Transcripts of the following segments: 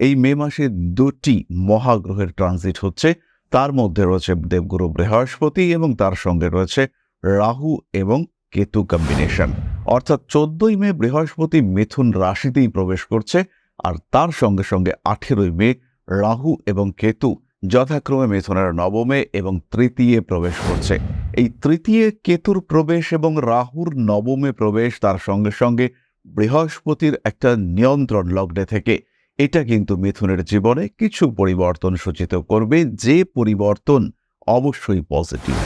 এই মে মাসে দুটি মহাগ্রহের ট্রানজিট হচ্ছে। তার মধ্যে রয়েছে দেবগুরু বৃহস্পতি এবং তার সঙ্গে রয়েছে রাহু এবং কেতু কম্বিনেশন অর্থাৎ চোদ্দই মে বৃহস্পতি মিথুন রাশিতেই প্রবেশ করছে আর তার সঙ্গে সঙ্গে আঠেরোই মে রাহু এবং কেতু যথাক্রমে মিথুনের নবমে এবং তৃতীয়ে প্রবেশ করছে। এই তৃতীয় কেতুর প্রবেশ এবং রাহুর নবমে প্রবেশ তার সঙ্গে সঙ্গে বৃহস্পতির একটা নিয়ন্ত্রণ লগ্নে থেকে এটা কিন্তু মিথুনের জীবনে কিছু পরিবর্তন সূচিত করবে, যে পরিবর্তন অবশ্যই পজিটিভ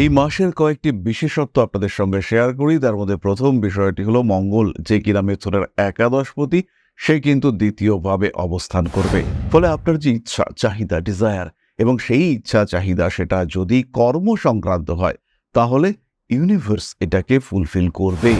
এই মাসের কয়েকটি বিশেষত্ব আপনাদের সঙ্গে শেয়ার করি, তার মধ্যে প্রথম বিষয়টি হলো মঙ্গল, যে কিনা মিথুনের একাদশপতি, সে কিন্তু দ্বিতীয়ভাবে অবস্থান করবে। ফলে আপনার যে ইচ্ছা, চাহিদা ডিজায়ার এবং সেই ইচ্ছা, চাহিদা, সেটা যদি কর্ম সংক্রান্ত হয়, তাহলে ইউনিভার্স এটাকে ফুলফিল করবে।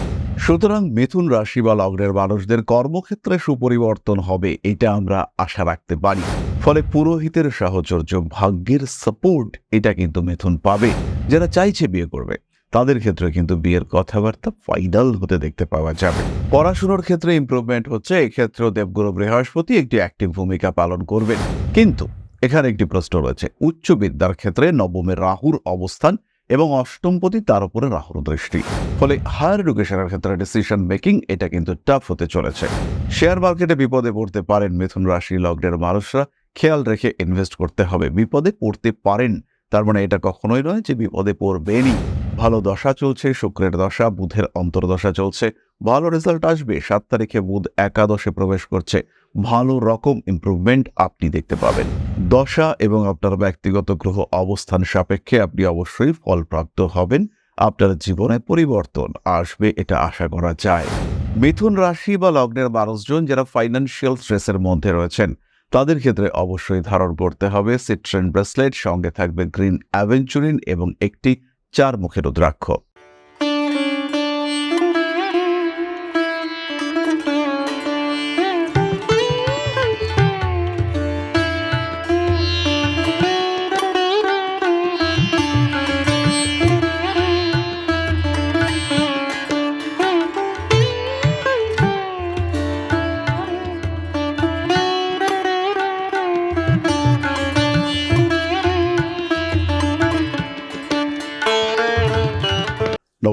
সুতরাং মিথুন রাশি বা লগ্নের মানুষদের কর্মক্ষেত্রে সুপরিবর্তন হবে, এটা আমরা আশা রাখতে পারি। ফলে পুরোহিতের সাহচর্য, ভাগ্যের সাপোর্ট এটা কিন্তু মিথুন পাবে, যারা চাইছে বিয়ে করবে। তাদের ক্ষেত্রে কিন্তু বিয়ের কথাবার্তা ফাইনাল হতে দেখতে পাওয়া যাবে। পড়াশোনার ক্ষেত্রে ইম্প্রুভমেন্ট হচ্ছে, এক্ষেত্রেও দেবগুরু বৃহস্পতি একটি অ্যাক্টিভ ভূমিকা পালন করবেন। কিন্তু এখানে একটি প্রশ্ন রয়েছে, উচ্চ বিদ্যার ক্ষেত্রে নবমে রাহুর অবস্থান এবং অষ্টমপতি তার উপরে রাহুর দৃষ্টি। ফলে হায়ার এডুকেশনের ক্ষেত্রে ডিসিশন মেকিং এটা কিন্তু টাফ হতে চলেছে। শেয়ার মার্কেটে বিপদে পড়তে পারেন মিথুন রাশি, লগ্নের মানুষরা। খেয়াল রেখে ইনভেস্ট করতে হবে। বিপদে পড়তে পারেন। তার মানে এটা কখনোই নয় যে বিপদে পড়বেনই। ভালো দশা চলছে, শুক্রের দশা, বুধের অন্তর্দশা চলছে। ভালো রেজাল্ট আসবে। সাত তারিখে বুধ একাদশে প্রবেশ করছে। ভালো রকম ইমপ্রুভমেন্ট আপনি দেখতে পাবেন। দশা এবং আপনার ব্যক্তিগত গ্রহ অবস্থান সাপেক্ষে আপনি অবশ্যই ফলপ্রাপ্ত হবেন। আপনার জীবনে পরিবর্তন আসবে, এটা আশা করা যায়। মিথুন রাশি বা লগ্নের মানুষজন যারা ফাইন্যান্সিয়াল স্ট্রেসের মধ্যে রয়েছেন, তাদের ক্ষেত্রে অবশ্যই ধারণ করতে হবে সিট্রেন ব্রেসলেট সঙ্গে থাকবে গ্রিন অ্যাভেঞ্চুরিন এবং একটি চার মুখের রুদ্রাক্ষ।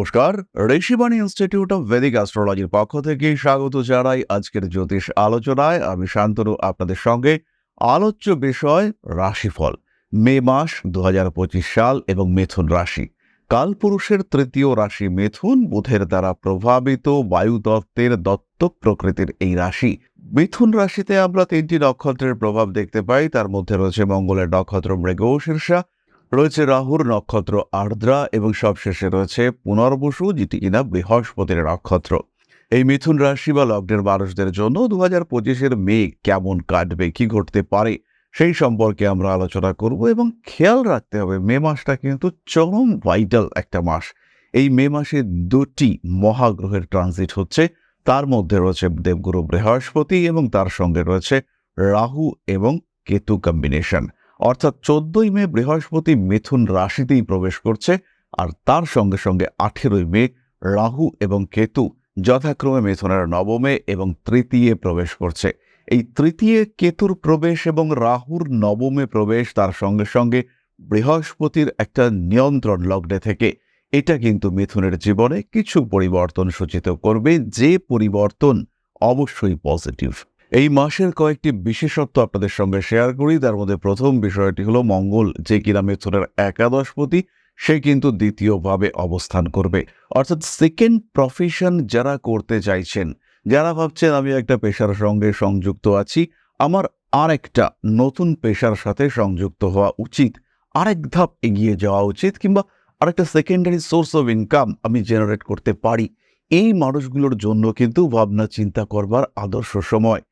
নমস্কার, ঋষিবাণী ইনস্টিটিউট অফ ভেদিক অ্যাস্ট্রোলজির পক্ষ থেকে স্বাগত জানাই আজকের জ্যোতিষ আলোচনায়। আমি শান্তনু, আপনাদের সঙ্গে আলোচ্য বিষয় রাশিফল। মে মাস দুহাজার পঁচিশ সাল এবং মিথুন রাশি। কালপুরুষের তৃতীয় রাশি মিথুন, বুধের দ্বারা প্রভাবিত বায়ুতত্ত্বের দত্তক প্রকৃতির এই রাশি। মিথুন রাশিতে আমরা তিনটি নক্ষত্রের প্রভাব দেখতে পাই। তার মধ্যে রয়েছে মঙ্গলের নক্ষত্র মৃগ শীর্ষা। রয়েছে রাহুর নক্ষত্র আর্দ্রা এবং সবশেষে রয়েছে পুনর্বসু, যেটি কিনা বৃহস্পতির নক্ষত্র। এই মিথুন রাশি বা লগ্নের মানুষদের জন্য দু হাজার পঁচিশের মেঘ কেমন কাটবে, কি ঘটতে পারে, সেই সম্পর্কে আমরা আলোচনা করব এবং খেয়াল রাখতে হবে, মে মাসটা কিন্তু চরম ভাইটাল একটা মাস। এই মে মাসে দুটি মহাগ্রহের ট্রানজিট হচ্ছে, তার মধ্যে রয়েছে দেবগুরু বৃহস্পতি এবং তার সঙ্গে রয়েছে রাহু এবং কেতু কম্বিনেশন অর্থাৎ চোদ্দই মে বৃহস্পতি মিথুন রাশিতেই প্রবেশ করছে, আর তার সঙ্গে সঙ্গে আঠেরোই মে রাহু এবং কেতু যথাক্রমে মিথুনের নবমে এবং তৃতীয়ে প্রবেশ করছে। এই তৃতীয় কেতুর প্রবেশ এবং রাহুর নবমে প্রবেশ তার সঙ্গে সঙ্গে বৃহস্পতির একটা নিয়ন্ত্রণ লগ্নে থেকে। এটা কিন্তু মিথুনের জীবনে কিছু পরিবর্তন সূচিত করবে, যে পরিবর্তন অবশ্যই পজিটিভ। এই মাসের কয়েকটি বিশেষত্ব আপনাদের সঙ্গে শেয়ার করি। তার মধ্যে প্রথম বিষয়টি হলো, মঙ্গল যে কিনা মিথুনের একাদশপতি, সে কিন্তু দ্বিতীয়ভাবে অবস্থান করবে। অর্থাৎ সেকেন্ড প্রফেশন যারা করতে চাইছেন, যারা ভাবছেন, আমি একটা পেশার সঙ্গে সংযুক্ত আছি, আমার আর একটা নতুন পেশার সাথে সংযুক্ত হওয়া উচিত, আরেক ধাপ এগিয়ে যাওয়া উচিত, কিংবা আরেকটা সেকেন্ডারি সোর্স অফ ইনকাম আমি জেনারেট করতে পারি। এই মানুষগুলোর জন্য কিন্তু ভাবনা চিন্তা করবার আদর্শ সময়।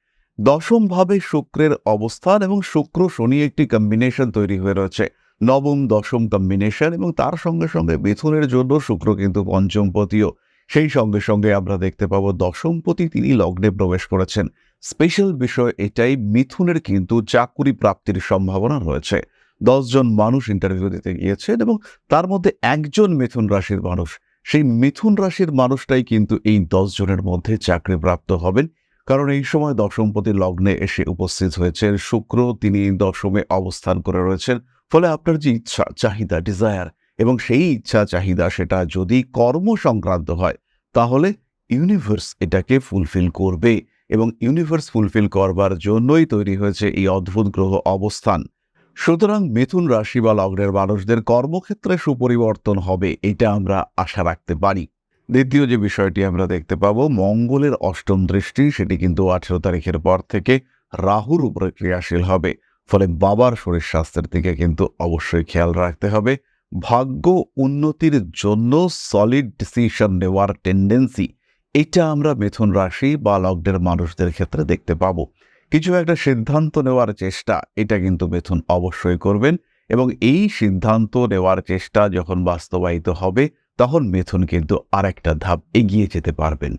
দশম ভাবে শুক্রের অবস্থান এবং শুক্র শনি একটি কম্বিনেশন তৈরি হয়ে রয়েছে। নবম, দশম কম্বিনেশন এবং তার সঙ্গে সঙ্গে মিথুনের জন্য শুক্র কিন্তু পঞ্চমপতিও। সেই সঙ্গে সঙ্গে আমরা দেখতে পাবো দশমপতি তিনি লগ্নে প্রবেশ করেছেন। স্পেশাল বিষয় এটাই, মিথুনের কিন্তু চাকুরি প্রাপ্তির সম্ভাবনা রয়েছে। দশজন মানুষ ইন্টারভিউ দিতে গিয়েছেন এবং তার মধ্যে একজন মিথুন রাশির মানুষ। সেই মিথুন রাশির মানুষটাই কিন্তু এই দশ জনের মধ্যে চাকরি প্রাপ্ত হবেন। কারণ এই সময় দশমপতি লগ্নে এসে উপস্থিত হয়েছেন। শুক্র তিনি দশমে অবস্থান করে রয়েছেন। ফলে আপনার যে ইচ্ছা, চাহিদা ডিজায়ার এবং সেই ইচ্ছা, চাহিদা সেটা যদি কর্ম সংক্রান্ত হয়, তাহলে ইউনিভার্স এটাকে ফুলফিল করবে এবং ইউনিভার্স ফুলফিল করবার জন্যই তৈরি হয়েছে এই অদ্ভুত গ্রহ অবস্থান। সুতরাং মিথুন রাশি বা লগ্নের মানুষদের কর্মক্ষেত্রে সুপরিবর্তন হবে, এটা আমরা আশা রাখতে পারি। দ্বিতীয় যে বিষয়টি আমরা দেখতে পাবো, মঙ্গলের অষ্টম দৃষ্টি, সেটি কিন্তু আঠেরো তারিখের পর থেকে রাহুর উপরে ক্রিয়াশীল হবে। ফলে বাবার শরীর স্বাস্থ্যের দিকে কিন্তু অবশ্যই খেয়াল রাখতে হবে। ভাগ্য উন্নতির জন্য সলিড ডিসিশন নেওয়ার টেন্ডেন্সি এটা আমরা মিথুন রাশি বা লগ্নের মানুষদের ক্ষেত্রে দেখতে পাবো। কিছু একটা সিদ্ধান্ত নেওয়ার চেষ্টা, এটা কিন্তু মিথুন অবশ্যই করবেন এবং এই সিদ্ধান্ত নেওয়ার চেষ্টা যখন বাস্তবায়িত হবে তখন মিথুন কিন্তু আরেকটা ধাপ এগিয়ে যেতে পারবেন।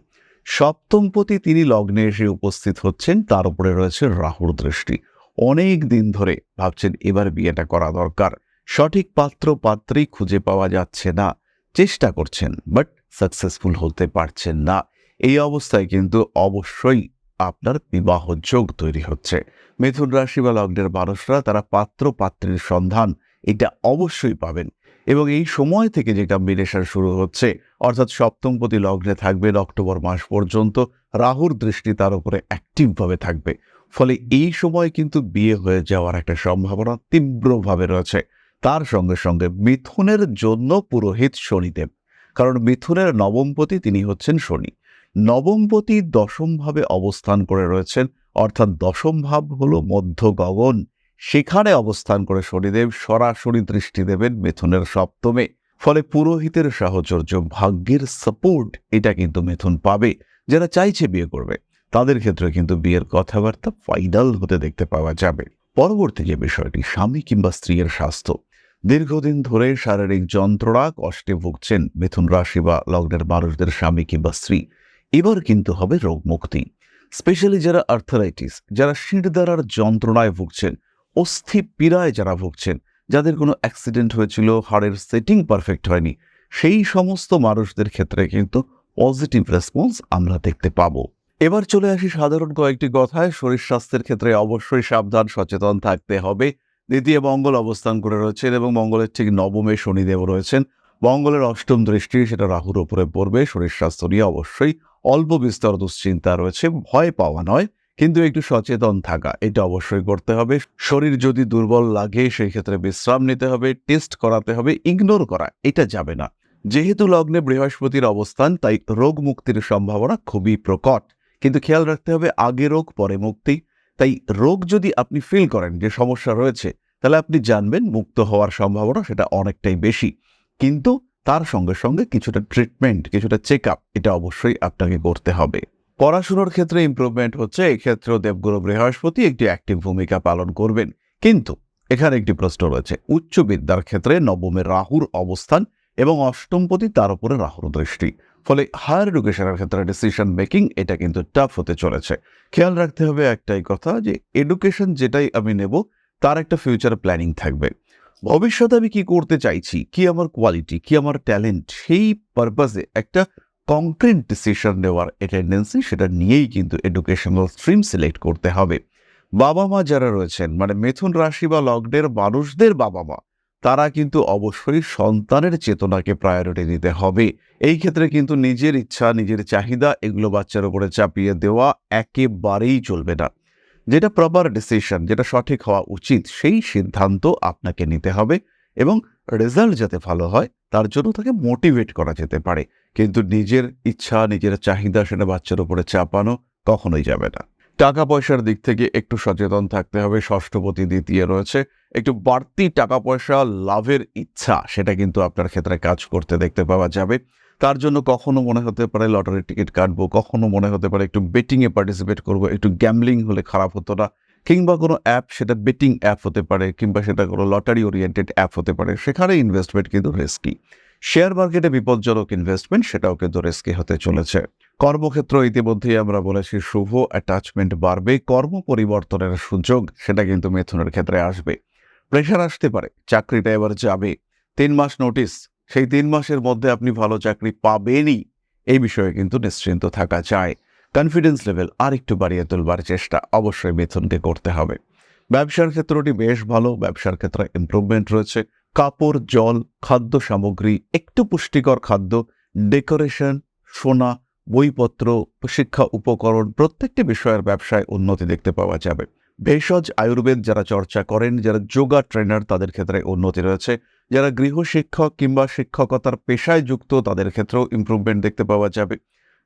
সপ্তমপতি তিনি লগ্নে এসে উপস্থিত হচ্ছেন, তার উপরে রয়েছে রাহুর দৃষ্টি। অনেক দিন ধরে ভাবছেন এবার বিয়েটা করা দরকার। সঠিক পাত্র পাত্রী খুঁজে পাওয়া যাচ্ছে না, চেষ্টা করছেন, বাট সাকসেসফুল হতে পারছেন না। এই অবস্থায় কিন্তু অবশ্যই আপনার বিবাহ যোগ তৈরি হচ্ছে। মিথুন রাশি বা লগ্নের মানুষরা তারা পাত্র পাত্রীর সন্ধান এটা অবশ্যই পাবেন। এবং এই সময় থেকে যে কম্বিনেশন শুরু হচ্ছে, অর্থাৎ সপ্তমপতি লগ্নে থাকবেন অক্টোবর মাস পর্যন্ত, রাহুর দৃষ্টি তার উপরে অ্যাক্টিভভাবে থাকবে। ফলে এই সময় কিন্তু বিয়ে হয়ে যাওয়ার একটা সম্ভাবনা তীব্রভাবে রয়েছে। তার সঙ্গে সঙ্গে মিথুনের জন্য পুরোহিত শনিদেব, কারণ মিথুনের নবমপতি তিনি হচ্ছেন শনি। নবমপতি দশমভাবে অবস্থান করে রয়েছেন, অর্থাৎ দশম ভাব হল মধ্য গগন। সেখানে অবস্থান করে শনিদেব সরাসরি দৃষ্টি দেবেন মিথুনের সপ্তমে। ফলে পুরোহিতের সাহচর্য, ভাগ্যের সাপোর্ট এটা কিন্তু মিথুন পাবে, যারা চাইছে বিয়ে করবে। তাদের ক্ষেত্রে কিন্তু বিয়ের কথাবার্তা ফাইনাল হতে দেখতে পাওয়া যাবে। পরবর্তী যে বিষয়টি, স্বামী কিংবা স্ত্রীর স্বাস্থ্য। দীর্ঘদিন ধরে শারীরিক যন্ত্রণা, কষ্টে ভুগছেন মিথুন রাশি বা লগ্নের মানুষদের স্বামী কিংবা স্ত্রী। এবার কিন্তু হবে রোগ মুক্তি স্পেশালি যারা আর্থারাইটিস যারা শিরদারার যন্ত্রণায় ভুগছেন অস্থি পীড়ায় যারা ভুগছেন, যাদের কোনো অ্যাক্সিডেন্ট হয়েছিল হাড়ের সেটিং পারফেক্ট হয়নি, সেই সমস্ত মানুষদের ক্ষেত্রে কিন্তু পজিটিভ রেসপন্স আমরা দেখতে পাবো। এবার চলে আসি সাধারণ কয়েকটি কথায়। শরীর স্বাস্থ্যের ক্ষেত্রে অবশ্যই সাবধান, সচেতন থাকতে হবে। দ্বিতীয়, মঙ্গল অবস্থান করে রয়েছেন এবং মঙ্গলের ঠিক নবমে শনিদেব রয়েছেন। মঙ্গলের অষ্টম দৃষ্টি, সেটা রাহুর উপরে পড়বে। শরীর স্বাস্থ্য নিয়ে অবশ্যই অল্প বিস্তর দুশ্চিন্তা রয়েছে। ভয় পাওয়া নয়। কিন্তু একটু সচেতন থাকা, এটা অবশ্যই করতে হবে। শরীর যদি দুর্বল লাগে সেই ক্ষেত্রে বিশ্রাম নিতে হবে, টেস্ট করাতে হবে, ইগনোর করা, এটা যাবে না। যেহেতু লগ্নে বৃহস্পতির অবস্থান, তাই রোগ মুক্তির সম্ভাবনা খুবই প্রকট। কিন্তু খেয়াল রাখতে হবে, আগে রোগ, পরে মুক্তি। তাই রোগ যদি আপনি ফিল করেন যে সমস্যা রয়েছে, তাহলে আপনি জানবেন মুক্ত হওয়ার সম্ভাবনা সেটা অনেকটাই বেশি। কিন্তু তার সঙ্গে সঙ্গে কিছুটা ট্রিটমেন্ট কিছুটা চেক আপ এটা অবশ্যই আপনাকে করতে হবে। পড়াশোনার ক্ষেত্রে ইম্প্রুভমেন্ট হচ্ছে, এক্ষেত্রেও দেবগুরু বৃহস্পতি একটি অ্যাক্টিভ ভূমিকা পালন করবেন। কিন্তু এখানে একটি প্রশ্ন রয়েছে, উচ্চ বিদ্যার ক্ষেত্রে নবমের রাহুর অবস্থান এবং অষ্টমপতি তার উপরে রাহুর দৃষ্টি। ফলে হায়ার এডুকেশনের ক্ষেত্রে ডিসিশন মেকিং এটা কিন্তু টাফ হতে চলেছে। খেয়াল রাখতে হবে একটাই কথা যে এডুকেশন যেটাই আমি নেব, তার একটা ফিউচার প্ল্যানিং থাকবে। ভবিষ্যতে আমি কি করতে চাইছি, কি আমার কোয়ালিটি কি আমার ট্যালেন্ট সেই পারপাসে একটা কংক্রিট ডিসিশন নেওয়ার টেন্ডেন্সি সেটা নিয়েই কিন্তু এডুকেশনাল স্ট্রিম সিলেক্ট করতে হবে। বাবা মা যারা রয়েছেন মানে মিথুন রাশি বা লগ্নের মানুষদের বাবা মা তারা কিন্তু অবশ্যই সন্তানের চেতনাকে প্রায়োরিটি দিতে হবে। এই ক্ষেত্রে কিন্তু নিজের ইচ্ছা, নিজের চাহিদা এগুলো বাচ্চার উপরে চাপিয়ে দেওয়া একেবারেই চলবে না। যেটা প্রপার ডিসিশন যেটা সঠিক হওয়া উচিত, সেই সিদ্ধান্ত আপনাকে নিতে হবে এবং রেজাল্ট যাতে ভালো হয় তার জন্য তাকে মোটিভেট করা যেতে পারে। কিন্তু নিজের ইচ্ছা, নিজের চাহিদা সেটা বাচ্চার উপরে চাপানো কখনোই যাবে না। টাকা পয়সার দিক থেকে একটু সচেতন থাকতে হবে, ষষ্ঠপতি, দ্বিতীয় রয়েছে। একটু বাড়তি টাকা পয়সা লাভের ইচ্ছা, সেটা কিন্তু আপনার ক্ষেত্রে কাজ করতে দেখতে পাওয়া যাবে। তার জন্য কখনো মনে হতে পারে লটারির টিকিট কাটবো, কখনো মনে হতে পারে একটু বেটিংয়ে পার্টিসিপেট করব, একটু গ্যামলিং হলে খারাপ হতো না। কিংবা কোনো অ্যাপ, সেটা বেটিং অ্যাপ হতে পারে, কিংবা সেটা কোনো লটারি ওরিয়েন্টেড অ্যাপ হতে পারে, সেখানে ইনভেস্টমেন্ট কিন্তু রিস্কি শেয়ার মার্কেটে বিপজ্জনক ইনভেস্টমেন্ট সেটাও কিন্তু রিস্কি হতে চলেছে। কর্মক্ষেত্র ইতিমধ্যেই আমরা বলেছি, শুভ অ্যাটাচমেন্ট বাড়বে, কর্ম পরিবর্তনের সুযোগ, সেটা কিন্তু মিথুনের ক্ষেত্রে আসবে। প্রেশার আসতে পারে, চাকরিটা এবার যাবে। তিন মাস নোটিস সেই তিন মাসের মধ্যে আপনি ভালো চাকরি পাবেনই, এই বিষয়ে কিন্তু নিশ্চিন্ত থাকা যায়। কনফিডেন্স লেভেল আর একটু বাড়িয়ে তুলবার চেষ্টা অবশ্যই মিথুনকে করতে হবে। ব্যবসার ক্ষেত্রটি বেশ ভালো, ব্যবসার ক্ষেত্রে ইমপ্রুভমেন্ট রয়েছে। কাপড়, জল, খাদ্য সামগ্রী, একটু পুষ্টিকর খাদ্য ডেকোরেশন সোনা, বইপত্র, শিক্ষা উপকরণ প্রত্যেকটি বিষয়ের ব্যবসায় উন্নতি দেখতে পাওয়া যাবে। ভেষজ, আয়ুর্বেদ যারা চর্চা করেন, যারা যোগা ট্রেনার, তাদের ক্ষেত্রে উন্নতি রয়েছে। যারা গৃহশিক্ষক কিংবা শিক্ষকতার পেশায় যুক্ত, তাদের ক্ষেত্রেও ইমপ্রুভমেন্ট দেখতে পাওয়া যাবে।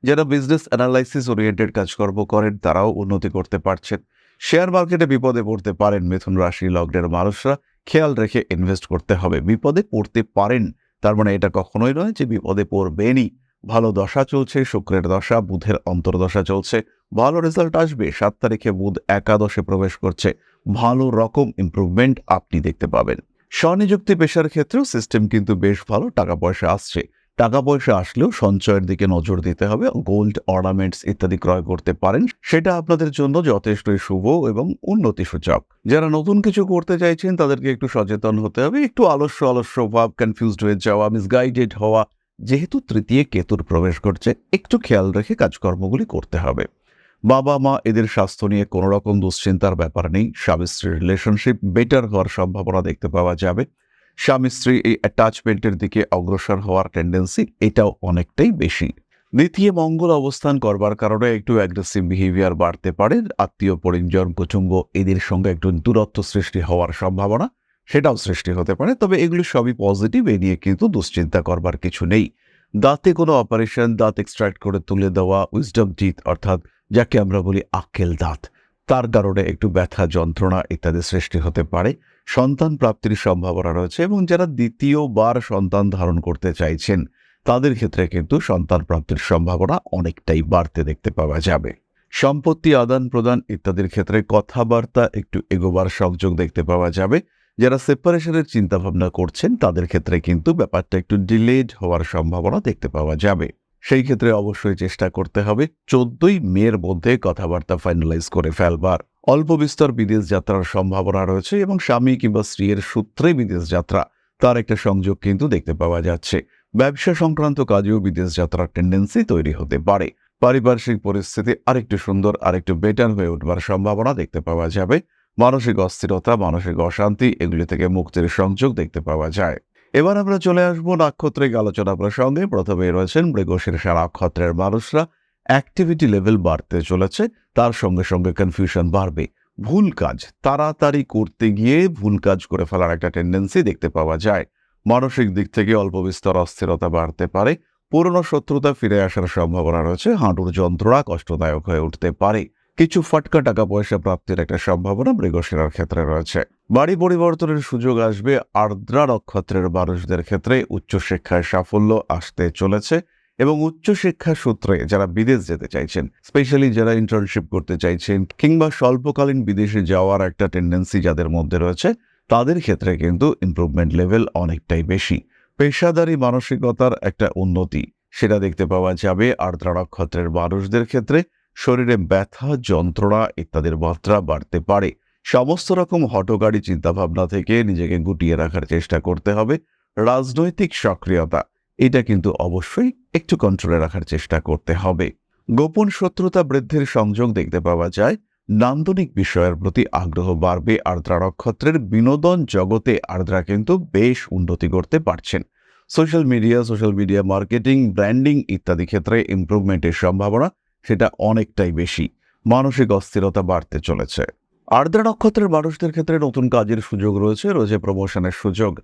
যারা বিজনেস অ্যানালাইসিস ওরিয়েন্টেড কাজকর্ম করেন, তারাও উন্নতি করতে পারছেন। শেয়ার মার্কেটে বিপদে পড়তে পারেন মিথুন রাশি লগ্নের মানুষরা। খেয়াল রেখে ইনভেস্ট করতে হবে। বিপদে পড়তে পারেন, তার মানে এটা কখনোই নয় যে বিপদে পড়বেনই। ভালো দশা চলছে, শুক্রের দশা, বুধের অন্তর্দশা চলছে। ভালো রেজাল্ট আসবে, সাত তারিখে বুধ একাদশে প্রবেশ করছে। ভালো রকম ইমপ্রুভমেন্ট আপনি দেখতে পাবেন। স্বনিযুক্তি পেশার ক্ষেত্রেও সিস্টেম কিন্তু বেশ ভালো, টাকা পয়সা আসছে। টাকা পয়সা আসলেও সঞ্চয়ের দিকে নজর দিতে হবে গোল্ড অর্নামেন্টস ইত্যাদি ক্রয় করতে পারেন। সেটা আপনাদের জন্য যথেষ্টই শুভ এবং উন্নতি সূচক। যারা নতুন কিছু করতে চাইছেন, তাদেরকে একটু সচেতন হতে হবে। একটু আলস্য আলস্য ভাব কনফিউজড হয়ে যাওয়া মিসগাইডেড হওয়া, যেহেতু তৃতীয় কেতুর প্রবেশ করছে একটু খেয়াল রেখে কাজকর্মগুলি করতে হবে। বাবা মা এদের স্বাস্থ্য নিয়ে কোনো রকম দুশ্চিন্তার ব্যাপার নেই। স্বামী স্ত্রীর রিলেশনশিপ বেটার হওয়ার সম্ভাবনা দেখতে পাওয়া যাবে। স্বামী স্ত্রী এই অ্যাটাচমেন্টের দিকে অগ্রসর হওয়ার টেন্ডেন্সি এটাও অনেকটাই বেশি। দ্বিতীয় মঙ্গল অবস্থান করবার কারণে একটু অ্যাগ্রেসিভ বিহেভিয়ার বাড়তে পারে, আত্মীয়, পরিজন কুচুম্ব এদের সঙ্গে একটু দূরত্ব সৃষ্টি হওয়ার সম্ভাবনা সেটাও সৃষ্টি হতে পারে। তবে এগুলো সবই পজিটিভ এ নিয়ে কিন্তু দুশ্চিন্তা করবার কিছু নেই। দাঁতে কোনো অপারেশন দাঁত এক্সট্রাক্ট করে তুলে দেওয়া উইজডম টিথ অর্থাৎ যাকে আমরা বলি আক্কেল দাঁত, তার কারণে একটু ব্যথা, যন্ত্রণা ইত্যাদি সৃষ্টি হতে পারে। সন্তান প্রাপ্তির সম্ভাবনা রয়েছে এবং যারা দ্বিতীয়বার সন্তান ধারণ করতে চাইছেন, তাদের ক্ষেত্রে কিন্তু সন্তান প্রাপ্তির সম্ভাবনা অনেকটাই বাড়তে দেখতে পাওয়া যাবে। সম্পত্তি, আদান প্রদান ইত্যাদির ক্ষেত্রে কথাবার্তা একটু এগোবার সংযোগ দেখতে পাওয়া যাবে। যারা সেপারেশনের চিন্তাভাবনা করছেন, তাদের ক্ষেত্রে কিন্তু ব্যাপারটা একটু ডিলেড হওয়ার সম্ভাবনা দেখতে পাওয়া যাবে। সেই ক্ষেত্রে অবশ্যই চেষ্টা করতে হবে। চোদ্দই মের মধ্যে কথাবার্তা ফাইনালাইজ করে ফেলবার। অল্প বিস্তর বিদেশ যাত্রার সম্ভাবনা রয়েছে এবং স্বামী কিংবা স্ত্রীর সূত্রে বিদেশ যাত্রা, তার একটা সংযোগ কিন্তু দেখতে পাওয়া যাচ্ছে। ব্যবসা সংক্রান্ত কাজেও বিদেশ যাত্রার টেন্ডেন্সি তৈরি হতে পারে। পারিপার্শ্বিক পরিস্থিতি আরেকটু সুন্দর, আরেকটু বেটার হয়ে উঠবার সম্ভাবনা দেখতে পাওয়া যাবে। মানসিক অস্থিরতা, মানসিক অশান্তি, এগুলি থেকে মুক্তির সংযোগ দেখতে পাওয়া যায়। এবার আমরা চলে আসব নাক্ষত্রিক আলোচনা প্রসঙ্গে। প্রথমে রয়েছেন মৃগশীর্ষা নক্ষত্রের মানুষরা। অ্যাক্টিভিটি লেভেল বাড়তে চলেছে, তার সঙ্গে সঙ্গে কনফিউশন বাড়বে। ভুল কাজ, তাড়াতাড়ি করতে গিয়ে ভুল কাজ করে ফেলার একটা টেন্ডেন্সি দেখতে পাওয়া যায়। মানসিক দিক থেকে অল্প বিস্তর অস্থিরতা বাড়তে পারে। পুরনো শত্রুতা ফিরে আসার সম্ভাবনা রয়েছে। হাঁটুর যন্ত্রণা কষ্টদায়ক হয়ে উঠতে পারে। কিছু ফাটকা টাকা পয়সা প্রাপ্তির একটা সম্ভাবনা মৃগশিরার ক্ষেত্রে রয়েছে। বাড়ি পরিবর্তনের সুযোগ আসবে আর্দ্রা নক্ষত্রের মানুষদের ক্ষেত্রে উচ্চশিক্ষায় সাফল্য আসতে চলেছে এবং উচ্চশিক্ষা সূত্রে যারা বিদেশ যেতে চাইছেন, স্পেশালি যারা ইন্টার্নশিপ করতে চাইছেন কিংবা স্বল্পকালীন বিদেশে যাওয়ার একটা টেন্ডেন্সি যাদের মধ্যে রয়েছে, তাদের ক্ষেত্রে কিন্তু ইমপ্রুভমেন্ট লেভেল অনেকটাই বেশি। পেশাদারি মানসিকতার একটা উন্নতি সেটা দেখতে পাওয়া যাবে আর্দ্রা নক্ষত্রের মানুষদের ক্ষেত্রে। শরীরে ব্যথা, যন্ত্রণা ইত্যাদির মাত্রা বাড়তে পারে। সমস্ত রকম হটগাড়ি চিন্তাভাবনা থেকে নিজেকে গুটিয়ে রাখার চেষ্টা করতে হবে। রাজনৈতিক সক্রিয়তা, এটা কিন্তু অবশ্যই একটু কন্ট্রোলে রাখার চেষ্টা করতে হবে। গোপন শত্রুতা বৃদ্ধির সংযোগ দেখতে পাওয়া যায়। নান্দনিক বিষয়ের প্রতি আগ্রহ বাড়বে। আর্দ্রা নক্ষত্রের বিনোদন জগতে আর্দ্রা কিন্তু বেশ উন্নতি করতে পারছেন। Social media social media marketing branding ইত্যাদি ক্ষেত্রে ইমপ্রুভমেন্টের সম্ভাবনা সেটা অনেকটাই বেশি। মানসিক অস্থিরতা বাড়তে চলেছে। আর্দ্রা নক্ষত্রের মানুষদের ক্ষেত্রে নতুন কাজের সুযোগ রয়েছে রয়েছে প্রমোশনের সুযোগ।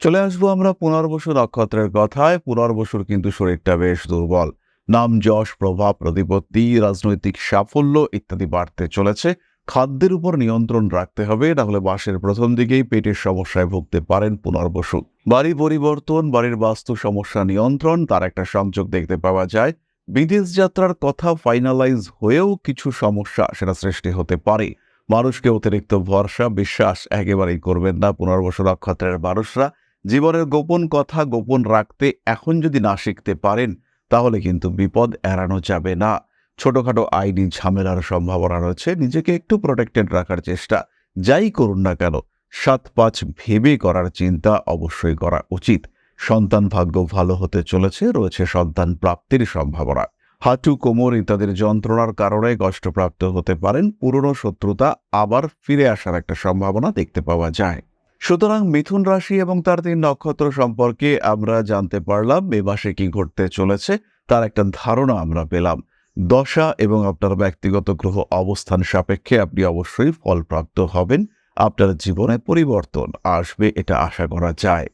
চলে আসব আমরা পুনর্বসু নক্ষত্রের কথায়। পুনর্বসুর কিন্তু শরীরটা বেশ দুর্বল। নাম যশ, প্রভাব, প্রতিপত্তি, রাজনৈতিক সাফল্য ইত্যাদি বাড়তে চলেছে। খাদ্যের উপর নিয়ন্ত্রণ রাখতে হবে নাহলে মাসের প্রথম দিকেই পেটের সমস্যায় ভুগতে পারেন পুনর্বসু। বাড়ি পরিবর্তন, বাড়ির বাস্তু সমস্যা নিয়ন্ত্রণ, তার একটা সংযোগ দেখতে পাওয়া যায়। বিদেশ যাত্রার কথা ফাইনালাইজ হয়েও কিছু সমস্যা সেটা সৃষ্টি হতে পারে। মানুষকে অতিরিক্ত ভরসা, বিশ্বাস একেবারেই করবেন না পুনর্বসু নক্ষত্রের মানুষরা। জীবনের গোপন কথা গোপন রাখতে এখন যদি না শিখতে পারেন, তাহলে কিন্তু বিপদ এড়ানো যাবে না। ছোটখাটো আইনি ঝামেলার সম্ভাবনা রয়েছে, নিজেকে একটু প্রোটেক্টেড রাখার চেষ্টা যাই করুন না কেন, সাত পাঁচ ভেবে করার চিন্তা অবশ্যই করা উচিত। সন্তান ভাগ্য ভালো হতে চলেছে, রয়েছে সন্তান প্রাপ্তির সম্ভাবনা। হাঁটু কোমর ইত্যাদির যন্ত্রণার কারণে কষ্টপ্রাপ্ত হতে পারেন, পুরনো শত্রুতা আবার ফিরে আসার একটা সম্ভাবনা দেখতে পাওয়া যায়। সুতরাং মিথুন রাশি এবং তার তিন নক্ষত্র সম্পর্কে আমরা জানতে পারলাম, এ মাসে কি ঘটতে চলেছে, তার একটা ধারণা আমরা পেলাম। দশা এবং আপনার ব্যক্তিগত গ্রহ অবস্থান সাপেক্ষে আপনি অবশ্যই ফলপ্রাপ্ত হবেন, আপনার জীবনে পরিবর্তন আসবে, এটা আশা করা যায়।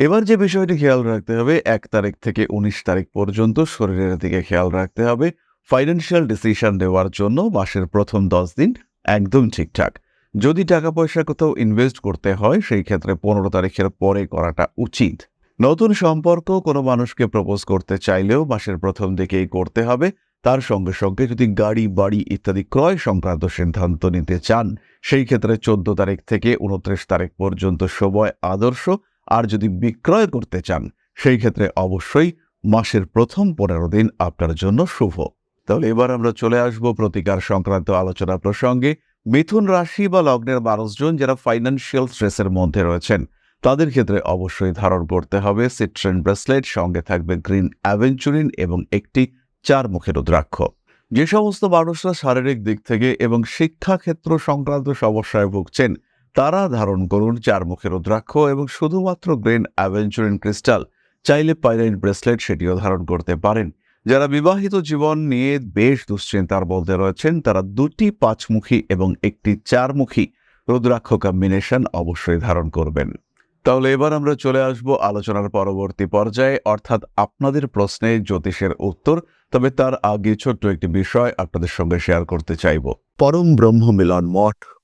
এবার যে বিষয়টি খেয়াল রাখতে হবে, এক তারিখ থেকে উনিশ তারিখ পর্যন্ত শরীরের দিকে খেয়াল রাখতে হবে। ফাইন্যান্সিয়াল ডিসিশন দেওয়ার জন্য মাসের প্রথম দশ দিন একদম ঠিকঠাক। যদি টাকা পয়সা কোথাও ইনভেস্ট করতে হয়, সেই ক্ষেত্রে পনেরো তারিখের পরে করাটা উচিত। নতুন সম্পর্ক কোনো মানুষকে প্রপোজ করতে চাইলেও মাসের প্রথম দিকেই করতে হবে। তার সঙ্গে সঙ্গে যদি গাড়ি, বাড়ি ইত্যাদি ক্রয় সংক্রান্ত সিদ্ধান্ত নিতে চান, সেই ক্ষেত্রে চোদ্দ তারিখ থেকে উনত্রিশ তারিখ পর্যন্ত সময় আদর্শ। আর যদি বিক্রয় করতে চান, সেই ক্ষেত্রে অবশ্যই মাসের প্রথম পনেরো দিন আপনার জন্য শুভ। তাহলে এবার আমরা চলে আসব প্রতিকার সংক্রান্ত আলোচনা প্রসঙ্গে। মিথুন রাশি বা লগ্নের মানুষজন যারা ফাইন্যান্সিয়াল স্ট্রেসের মধ্যে রয়েছেন, তাদের ক্ষেত্রে অবশ্যই ধারণ করতে হবে সিট্রেন ব্রেসলেট সঙ্গে থাকবে গ্রিন অ্যাভেঞ্চুরিন এবং একটি চার মুখের রুদ্রাক্ষ। যে সমস্ত মানুষরা শারীরিক দিক থেকে এবং শিক্ষাক্ষেত্র সংক্রান্ত সমস্যায় ভুগছেন তারা ধারণ করুন চার মুখের রুদ্রাক্ষ এবং শুধুমাত্র গ্রিন অ্যাভেঞ্চুরিন ক্রিস্টাল। চাইলে পাইলাইন ব্রেসলেট সেটিও ধারণ করতে পারেন। যারা বিবাহিত জীবন নিয়ে বেশ দুশ্চিন্তার বলতে রয়েছেন, তারা দুটি পাঁচমুখী এবং একটি চারমুখী রুদ্রাক্ষ কম্বিনেশন অবশ্যই ধারণ করবেন। তাহলে এবার আমরা চলে আসব আলোচনার পরবর্তী পর্যায়ে। অর্থাৎ আপনাদের প্রশ্নে জ্যোতিষের উত্তর, তবে তার আগে ছোট্ট একটি বিষয় আপনাদের সঙ্গে শেয়ার করতে চাইব। পরম ব্রহ্ম মিলন মঠ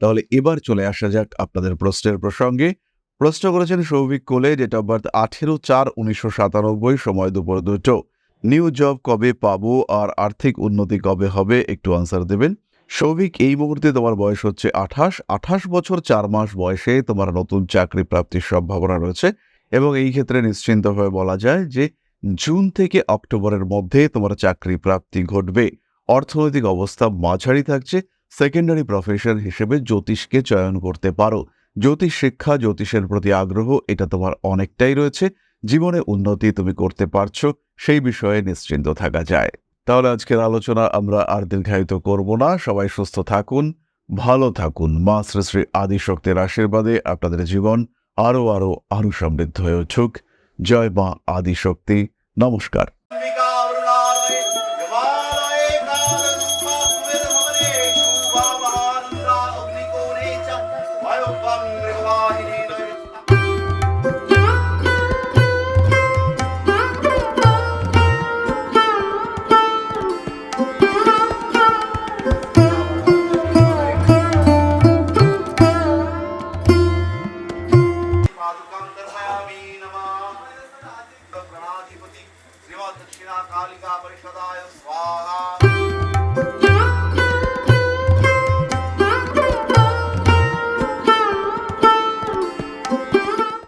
তাহলে এবার চলে আসা যাক আপনাদের প্রশ্নের প্রসঙ্গে। প্রশ্ন করেছেন সৌভিক কোলে ডেট অফ বার্থ আঠেরো চার উনিশশো সাতানব্বই, সময় দুপুর দুটো। নিউ জব কবে পাবো আর আর্থিক উন্নতি কবে হবে? একটু আনসার দেবেন। সৌভিক, এই মুহূর্তে তোমার বয়স হচ্ছে আঠাশ। আঠাশ বছর চার মাস বয়সে তোমার নতুন চাকরি প্রাপ্তির সম্ভাবনা রয়েছে এবং এই ক্ষেত্রে নিশ্চিন্তভাবে বলা যায় যে জুন থেকে অক্টোবরের মধ্যে তোমার চাকরি প্রাপ্তি ঘটবে। অর্থনৈতিক অবস্থা মাঝারি থাকছে। সেকেন্ডারি প্রফেশন হিসেবে জ্যোতিষকে চয়ন করতে পারো। জ্যোতিষ শিক্ষা, জ্যোতিষের প্রতি আগ্রহ, এটা তোমার অনেকটাই রয়েছে। জীবনে উন্নতি তুমি করতে পারছ, সেই বিষয়ে নিশ্চিন্ত থাকা যায়। তাহলে আজকের আলোচনা আমরা আর দীর্ঘায়িত করব না। সবাই সুস্থ থাকুন, ভালো থাকুন। মা শ্রী শ্রী আদিশক্তির আশীর্বাদে আপনাদের জীবন আরও আরও আরও সমৃদ্ধ হয়ে উঠুক। জয় মা আদিশক্তি। নমস্কার।